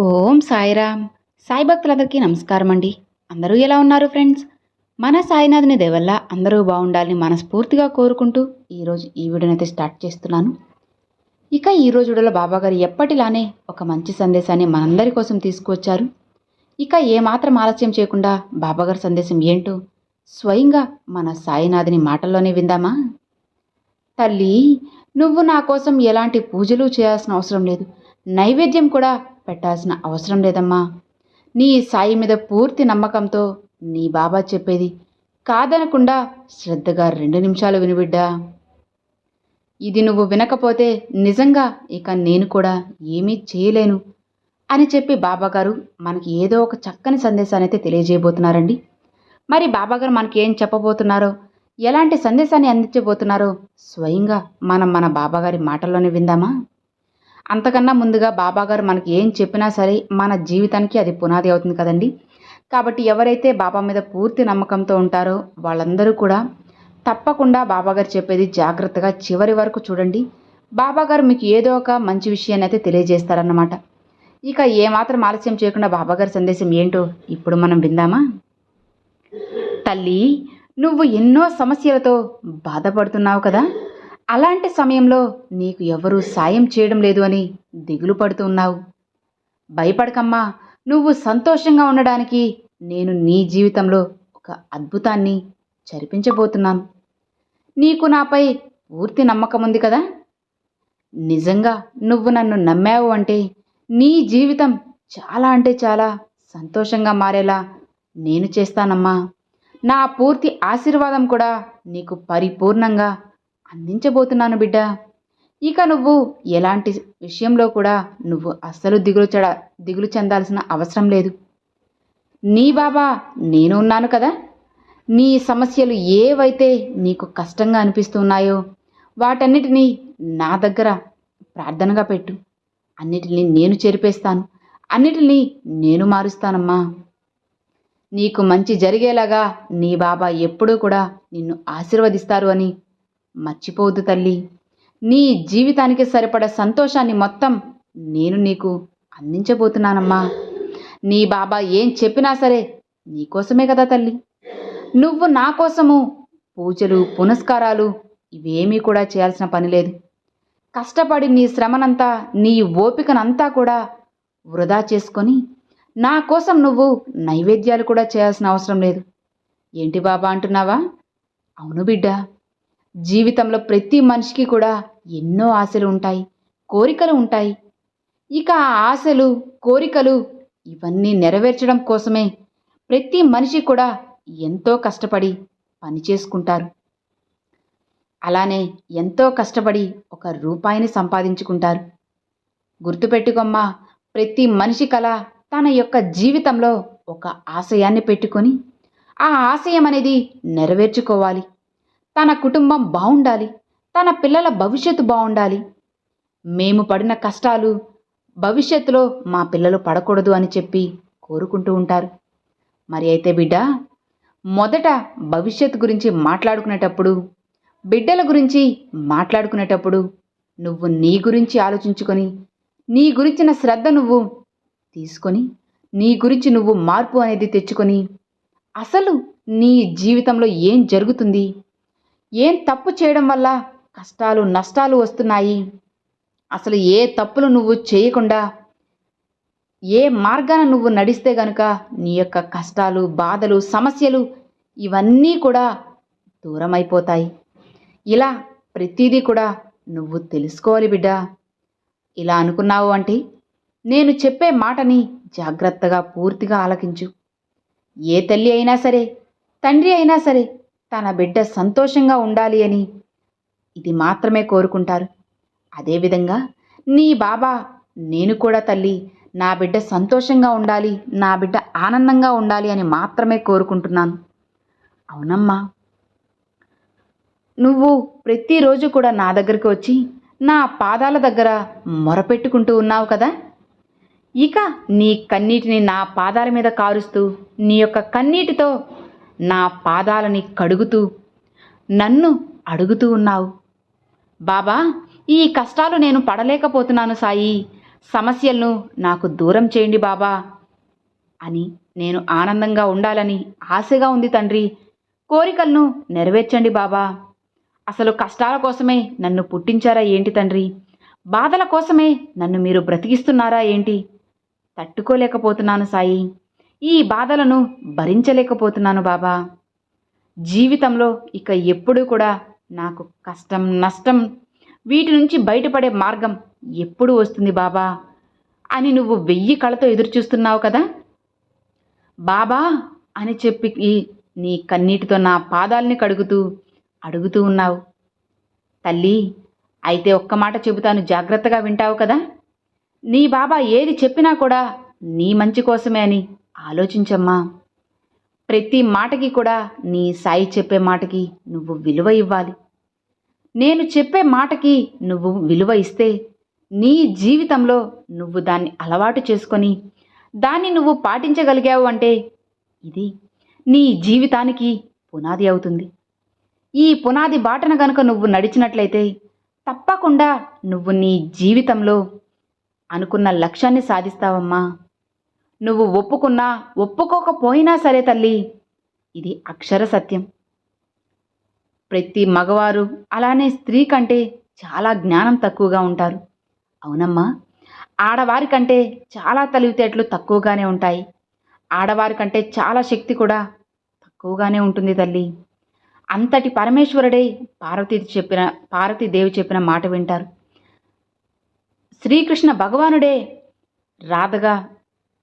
ఓం సాయిరామ్. సాయి భక్తులందరికీ నమస్కారం అండి అందరూ ఎలా ఉన్నారు ఫ్రెండ్స్? మన సాయినాథుని దేవల్ల అందరూ బాగుండాలని మనస్ఫూర్తిగా కోరుకుంటూ ఈరోజు ఈ వీడియోనైతే స్టార్ట్ చేస్తున్నాను. ఇక ఈ రోజు వీడియోలో బాబాగారు ఎప్పటిలానే ఒక మంచి సందేశాన్ని మనందరి కోసం తీసుకువచ్చారు. ఇక ఏమాత్రం ఆలస్యం చేయకుండా బాబాగారి సందేశం ఏంటో స్వయంగా మన సాయినాథుని మాటల్లోనే విందామా? తల్లి నువ్వు నా కోసం ఎలాంటి పూజలు చేయాల్సిన అవసరం లేదు. నైవేద్యం కూడా పెట్టాల్సిన అవసరం లేదమ్మా. నీ సాయి మీద పూర్తి నమ్మకంతో నీ బాబా చెప్పేది కాదనకుండా శ్రద్ధగా రెండు నిమిషాలు వినిబిడ్డా. ఇది నువ్వు వినకపోతే నిజంగా ఇక నేను కూడా ఏమీ చేయలేను అని చెప్పి బాబాగారు మనకి ఏదో ఒక చక్కని సందేశాన్ని అయితే తెలియజేయబోతున్నారండి. మరి బాబాగారు మనకి ఏం చెప్పబోతున్నారో ఎలాంటి సందేశాన్ని అందించబోతున్నారో స్వయంగా మనం మన బాబాగారి మాటల్లోనే విందామా? అంతకన్నా ముందుగా బాబాగారు మనకి ఏం చెప్పినా సరే మన జీవితానికి అది పునాది అవుతుంది కదండి. కాబట్టి ఎవరైతే బాబా మీద పూర్తి నమ్మకంతో ఉంటారో వాళ్ళందరూ కూడా తప్పకుండా బాబాగారు చెప్పేది జాగ్రత్తగా చివరి వరకు చూడండి. బాబాగారు మీకు ఏదో ఒక మంచి విషయాన్ని అయితే తెలియజేస్తారన్నమాట. ఇక ఏమాత్రం ఆలస్యం చేయకుండా బాబాగారి సందేశం ఏంటో ఇప్పుడు మనం విందామా? తల్లి నువ్వు ఎన్నో సమస్యలతో బాధపడుతున్నావు కదా? అలాంటి సమయంలో నీకు ఎవరూ సాయం చేయడం లేదు అని దిగులు పడుతున్నావు భయపడకమ్మా నువ్వు సంతోషంగా ఉండడానికి నేను నీ జీవితంలో ఒక అద్భుతాన్ని జరిపించబోతున్నాను. నీకు నాపై పూర్తి నమ్మకం ఉంది కదా? నిజంగా నువ్వు నన్ను నమ్మావు అంటే నీ జీవితం చాలా అంటే చాలా సంతోషంగా మారేలా నేను చేస్తానమ్మా. నా పూర్తి ఆశీర్వాదం కూడా నీకు పరిపూర్ణంగా అందించబోతున్నాను బిడ్డ. ఇక నువ్వు ఎలాంటి విషయంలో కూడా నువ్వు అస్సలు దిగులు చెడ దిగులు చెందాల్సిన అవసరం లేదు. నీ బాబా నేను ఉన్నాను కదా. నీ సమస్యలు ఏవైతే నీకు కష్టంగా అనిపిస్తున్నాయో వాటన్నిటినీ నా దగ్గర ప్రార్థనగా పెట్టు. అన్నిటిని నేను చెరిపేస్తాను. అన్నిటినీ నేను మారుస్తానమ్మా. నీకు మంచి జరిగేలాగా నీ బాబా ఎప్పుడూ కూడా నిన్ను ఆశీర్వదిస్తారు అని మర్చిపోదు తల్లి. నీ జీవితానికి సరిపడ సంతోషాన్ని మొత్తం నేను నీకు అందించబోతున్నానమ్మా. నీ బాబా ఏం చెప్పినా సరే నీకోసమే కదా తల్లి. నువ్వు నా కోసము పూజలు పునస్కారాలు ఇవేమీ కూడా చేయాల్సిన పని లేదు. కష్టపడి నీ శ్రమనంతా నీ ఓపికనంతా కూడా వృధా చేసుకొని నా కోసం నువ్వు నైవేద్యాలు కూడా చేయాల్సిన అవసరం లేదు. ఏంటి బాబా అంటున్నావా? అవును బిడ్డ జీవితంలో ప్రతి మనిషికి కూడా ఎన్నో ఆశలు ఉంటాయి కోరికలు ఉంటాయి. ఇక ఆ ఆశలు కోరికలు ఇవన్నీ నెరవేర్చడం కోసమే ప్రతి మనిషి కూడా ఎంతో కష్టపడి పని చేసుకుంటారు. అలానే ఎంతో కష్టపడి ఒక రూపాయిని సంపాదించుకుంటారు. గుర్తుపెట్టుకోమ్మా ప్రతి మనిషి కళ తన యొక్క జీవితంలో ఒక ఆశయాన్ని పెట్టుకొని ఆ ఆశయం అనేది నెరవేర్చుకోవాలి. తన కుటుంబం బాగుండాలి తన పిల్లల భవిష్యత్తు బాగుండాలి మేము పడిన కష్టాలు భవిష్యత్తులో మా పిల్లలు పడకూడదు అని చెప్పి కోరుకుంటూ ఉంటారు. మరి అయితే బిడ్డ మొదట భవిష్యత్తు గురించి మాట్లాడుకునేటప్పుడు బిడ్డల గురించి మాట్లాడుకునేటప్పుడు నువ్వు నీ గురించి ఆలోచించుకొని నీ గురించిన శ్రద్ధ నువ్వు తీసుకొని నీ గురించి నువ్వు మార్పు అనేది తెచ్చుకొని అసలు నీ జీవితంలో ఏం జరుగుతుంది? ఏం తప్పు చేయడం వల్ల కష్టాలు నష్టాలు వస్తున్నాయి? అసలు ఏ తప్పులు నువ్వు చేయకుండా ఏ మార్గాన నువ్వు నడిస్తే గనుక నీ యొక్క కష్టాలు బాధలు సమస్యలు ఇవన్నీ కూడా దూరం అయిపోతాయి ఇలా ప్రతిదీ కూడా నువ్వు తెలుసుకోవాలి బిడ్డా. ఇలా అనుకున్నావు అంటే నేను చెప్పే మాటని జాగ్రత్తగా పూర్తిగా ఆలకించు. ఏ తల్లి అయినా సరే తండ్రి అయినా సరే తన బిడ్డ సంతోషంగా ఉండాలి అని ఇది మాత్రమే కోరుకుంటారు. అదేవిధంగా నీ బాబా నేను కూడా తల్లి నా బిడ్డ సంతోషంగా ఉండాలి నా బిడ్డ ఆనందంగా ఉండాలి అని మాత్రమే కోరుకుంటున్నాను. అవునమ్మా. నువ్వు ప్రతిరోజు కూడా నా దగ్గరికి వచ్చి నా పాదాల దగ్గర మొరపెట్టుకుంటూ ఉన్నావు కదా? ఇక నీ కన్నీటిని నా పాదాల మీద కారుస్తూ నీ యొక్క కన్నీటితో నా పాదాలని కడుగుతూ నన్ను అడుగుతూ ఉన్నావు. బాబా ఈ కష్టాలు నేను పడలేకపోతున్నాను సాయి. సమస్యలను నాకు దూరం చేయండి బాబా అని నేను ఆనందంగా ఉండాలని ఆశగా ఉంది తండ్రి. కోరికలను నెరవేర్చండి బాబా. అసలు కష్టాల కోసమే నన్ను పుట్టించారా ఏంటి తండ్రి? బాధల కోసమే నన్ను మీరు బ్రతికిస్తున్నారా ఏంటి? తట్టుకోలేకపోతున్నాను సాయి. ఈ బాధలను భరించలేకపోతున్నాను బాబా. జీవితంలో ఇక ఎప్పుడూ కూడా నాకు కష్టం నష్టం వీటి నుంచి బయటపడే మార్గం ఎప్పుడు వస్తుంది బాబా అని నువ్వు వెయ్యి కళతో ఎదురుచూస్తున్నావు కదా? బాబా అని చెప్పి నీ కన్నీటితో నా పాదాల్ని కడుగుతూ అడుగుతూ ఉన్నావు. తల్లి అయితే ఒక్క మాట చెబుతాను జాగ్రత్తగా వింటావు కదా? నీ బాబా ఏది చెప్పినా కూడా నీ మంచి కోసమే అని ఆలోచించమ్మా. ప్రతి మాటకి కూడా నీ సాయి చెప్పే మాటకి నువ్వు విలువ ఇవ్వాలి. నేను చెప్పే మాటకి నువ్వు విలువ ఇస్తే నీ జీవితంలో నువ్వు దాన్ని అలవాటు చేసుకొని దాన్ని నువ్వు పాటించగలిగావు అంటే ఇది నీ జీవితానికి పునాది అవుతుంది. ఈ పునాది బాటన గనుక నువ్వు నడిచినట్లయితే తప్పకుండా నువ్వు నీ జీవితంలో అనుకున్న లక్ష్యాన్ని సాధిస్తావమ్మా. నువ్వు ఒప్పుకున్నా ఒప్పుకోకపోయినా సరే తల్లి ఇది అక్షర సత్యం. ప్రతి మగవారు అలానే స్త్రీ కంటే చాలా జ్ఞానం తక్కువగా ఉంటారు. అవునమ్మా ఆడవారి కంటే చాలా తెలివితేటలు తక్కువగానే ఉంటాయి. ఆడవారి కంటే చాలా శక్తి కూడా తక్కువగానే ఉంటుంది తల్లి. అంతటి పరమేశ్వరుడే పార్వతి చెప్పిన పార్వతీదేవి చెప్పిన మాట వింటారు. శ్రీకృష్ణ భగవానుడే రాధగా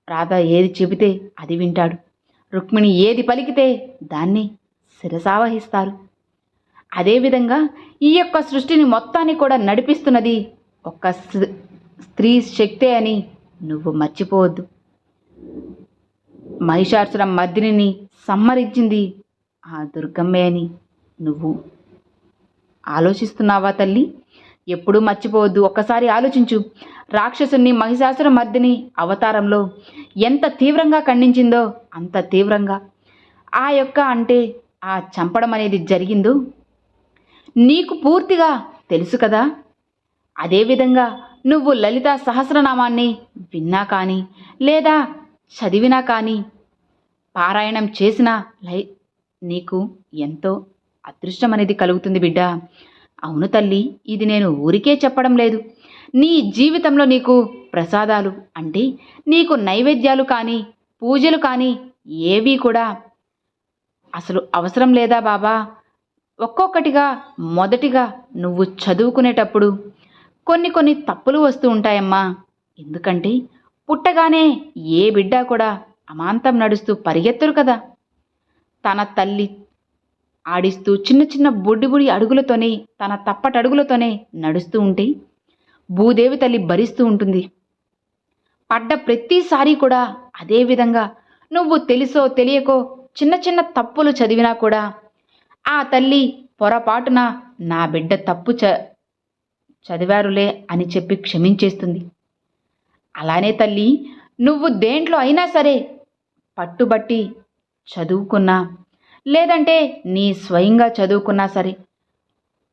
రాధ ఏది చెబితే అది వింటాడు. రుక్మిణి ఏది పలికితే దాన్ని శిరసావహిస్తారు. అదేవిధంగా ఈ యొక్క సృష్టిని మొత్తాన్ని కూడా నడిపిస్తున్నది ఒక్క స్త్రీ శక్తే అని నువ్వు మర్చిపోవద్దు. మహిషాసుర మర్దిని సమ్మరించింది ఆ దుర్గమ్మే అని నువ్వు ఆలోచిస్తున్నావా తల్లి? ఎప్పుడూ మర్చిపోవద్దు. ఒక్కసారి ఆలోచించు. రాక్షసుని మహిషాసుర మర్దిని అవతారంలో ఎంత తీవ్రంగా ఖండించిందో అంత తీవ్రంగా. ఆ యొక్క అంటే ఆ చంపడం అనేది జరిగిందో నీకు పూర్తిగా తెలుసు కదా. అదేవిధంగా నువ్వు లలిత సహస్రనామాన్ని విన్నా కానీ లేదా చదివినా కానీ పారాయణం చేసినా లై నీకు ఎంతో అదృష్టం అనేది కలుగుతుంది బిడ్డ. అవును తల్లి ఇది నేను ఊరికే చెప్పడం లేదు. నీ జీవితంలో నీకు ప్రసాదాలు అంటే నీకు నైవేద్యాలు కానీ పూజలు కానీ ఏవీ కూడా అసలు అవసరం లేదా బాబా? ఒక్కొక్కటిగా మొదటిగా నువ్వు చదువుకునేటప్పుడు కొన్ని కొన్ని తప్పులు వస్తూ ఉంటాయమ్మా. ఎందుకంటే పుట్టగానే ఏ బిడ్డ కూడా అమాంతం నడుస్తూ పరిగెత్తరు కదా. తన తల్లి ఆడిస్తూ చిన్న చిన్న బుడ్డి బుడి అడుగులతోనే తన తప్పటడుగులతోనే నడుస్తూ ఉంటే భూదేవి తల్లి భరిస్తూ ఉంటుంది. పడ్డ ప్రతిసారి కూడా అదే విధంగా నువ్వు తెలుసో తెలియకో చిన్న చిన్న తప్పులు చదివినా కూడా ఆ తల్లి పొరపాటున నా బిడ్డ తప్పు చ చదివారులే అని చెప్పి క్షమించేస్తుంది. అలానే తల్లి నువ్వు దేంట్లో అయినా సరే పట్టుబట్టి చదువుకున్నా లేదంటే నీ స్వయంగా చదువుకున్నా సరే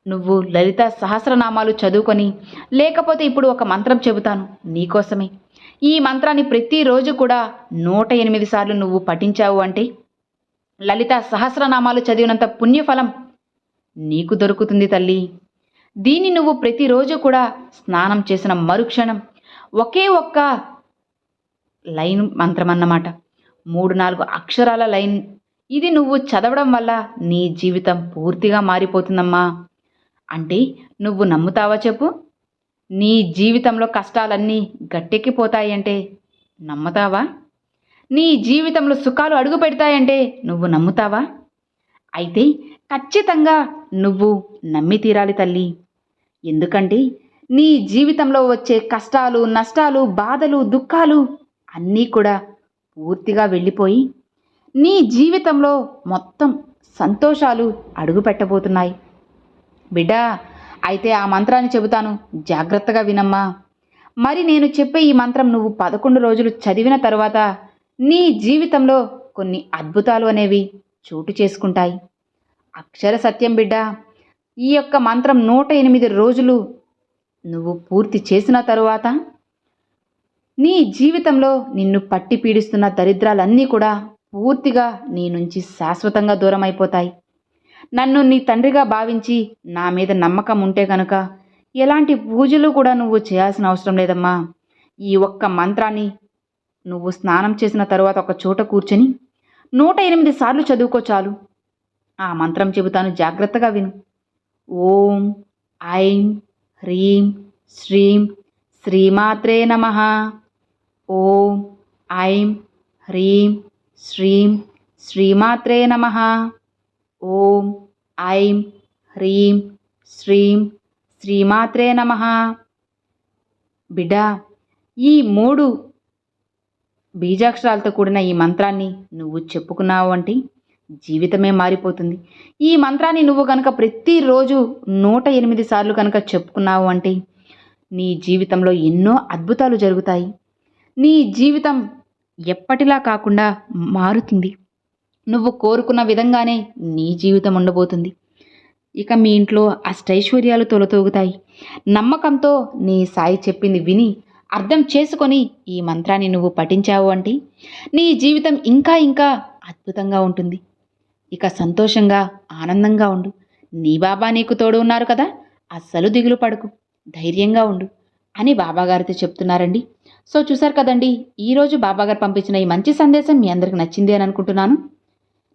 నువ్వు లలిత సహస్రనామాలు చదువుకొని లేకపోతే ఇప్పుడు ఒక మంత్రం చెబుతాను నీకోసమే. ఈ మంత్రాన్ని ప్రతిరోజు కూడా నూట ఎనిమిది సార్లు నువ్వు పఠించావు అంటే లలిత సహస్రనామాలు చదివినంత పుణ్యఫలం నీకు దొరుకుతుంది తల్లి. దీన్ని నువ్వు ప్రతిరోజు కూడా స్నానం చేసిన మరుక్షణం ఒకే ఒక్క లైన్ మంత్రం అన్నమాట మూడు నాలుగు అక్షరాల లైన్. ఇది నువ్వు చదవడం వల్ల నీ జీవితం పూర్తిగా మారిపోతుందమ్మా. అంటే నువ్వు నమ్ముతావా చెప్పు? నీ జీవితంలో కష్టాలన్నీ గట్టెక్కిపోతాయి అంటే నమ్ముతావా? నీ జీవితంలో సుఖాలు అడుగు పెడతాయంటే నువ్వు నమ్ముతావా? అయితే ఖచ్చితంగా నువ్వు నమ్మి తీరాలి తల్లి. ఎందుకంటే నీ జీవితంలో వచ్చే కష్టాలు నష్టాలు బాధలు దుఃఖాలు అన్నీ కూడా పూర్తిగా వెళ్ళిపోయి నీ జీవితంలో మొత్తం సంతోషాలు అడుగు పెట్టబోతున్నాయి బిడ్డా అయితే ఆ మంత్రాన్ని చెబుతాను. జాగ్రత్తగా వినమ్మా. మరి నేను చెప్పే ఈ మంత్రం నువ్వు పదకొండు రోజులు చదివిన తరువాత నీ జీవితంలో కొన్ని అద్భుతాలు అనేవి చోటు చేసుకుంటాయి. అక్షర సత్యం బిడ్డ ఈ యొక్క మంత్రం నూట ఎనిమిది రోజులు నువ్వు పూర్తి చేసిన తరువాత నీ జీవితంలో నిన్ను పట్టి పీడిస్తున్న దరిద్రాలన్నీ కూడా పూర్తిగా నీ నుంచి శాశ్వతంగా దూరం అయిపోతాయి నన్ను నీ తండ్రిగా భావించి నా మీద నమ్మకం ఉంటే కనుక ఎలాంటి పూజలు కూడా నువ్వు చేయాల్సిన అవసరం లేదమ్మా. ఈ ఒక్క మంత్రాన్ని నువ్వు స్నానం చేసిన తరువాత ఒక చోట కూర్చొని నూట ఎనిమిది సార్లు చదువుకో చాలు. ఆ మంత్రం చెబుతాను జాగ్రత్తగా విను. ఓం ఐం హ్రీం శ్రీం శ్రీమాత్రే నమ. ఓం ఐం హ్రీం శ్రీం శ్రీమాత్రే నమ. ఓం ఐం హ్రీం శ్రీం శ్రీమాత్రే నమ. బిడ్డా ఈ మూడు బీజాక్షరాలతో కూడిన ఈ మంత్రాన్ని నువ్వు చెప్పుకున్నావు అంటే జీవితమే మారిపోతుంది. ఈ మంత్రాన్ని నువ్వు కనుక ప్రతిరోజు నూట ఎనిమిది సార్లు కనుక చెప్పుకున్నావు అంటే నీ జీవితంలో ఎన్నో అద్భుతాలు జరుగుతాయి. నీ జీవితం ఎప్పటిలా కాకుండా మారుతుంది. నువ్వు కోరుకున్న విధంగానే నీ జీవితం ఉండబోతుంది. ఇక మీ ఇంట్లో అష్టైశ్వర్యాలు తొలతూగుతాయి. నమ్మకంతో నీ సాయి చెప్పింది విని అర్థం చేసుకొని ఈ మంత్రాన్ని నువ్వు పఠించావు అంటే నీ జీవితం ఇంకా ఇంకా అద్భుతంగా ఉంటుంది. ఇక సంతోషంగా ఆనందంగా ఉండు. నీ బాబా నీకు తోడు ఉన్నారు కదా అస్సలు దిగులు పడకు. ధైర్యంగా ఉండు అని బాబాగారితో చెప్తున్నారండి. సో చూసారు కదండి ఈరోజు బాబాగారు పంపించిన ఈ మంచి సందేశం మీ అందరికి నచ్చింది అని అనుకుంటున్నాను.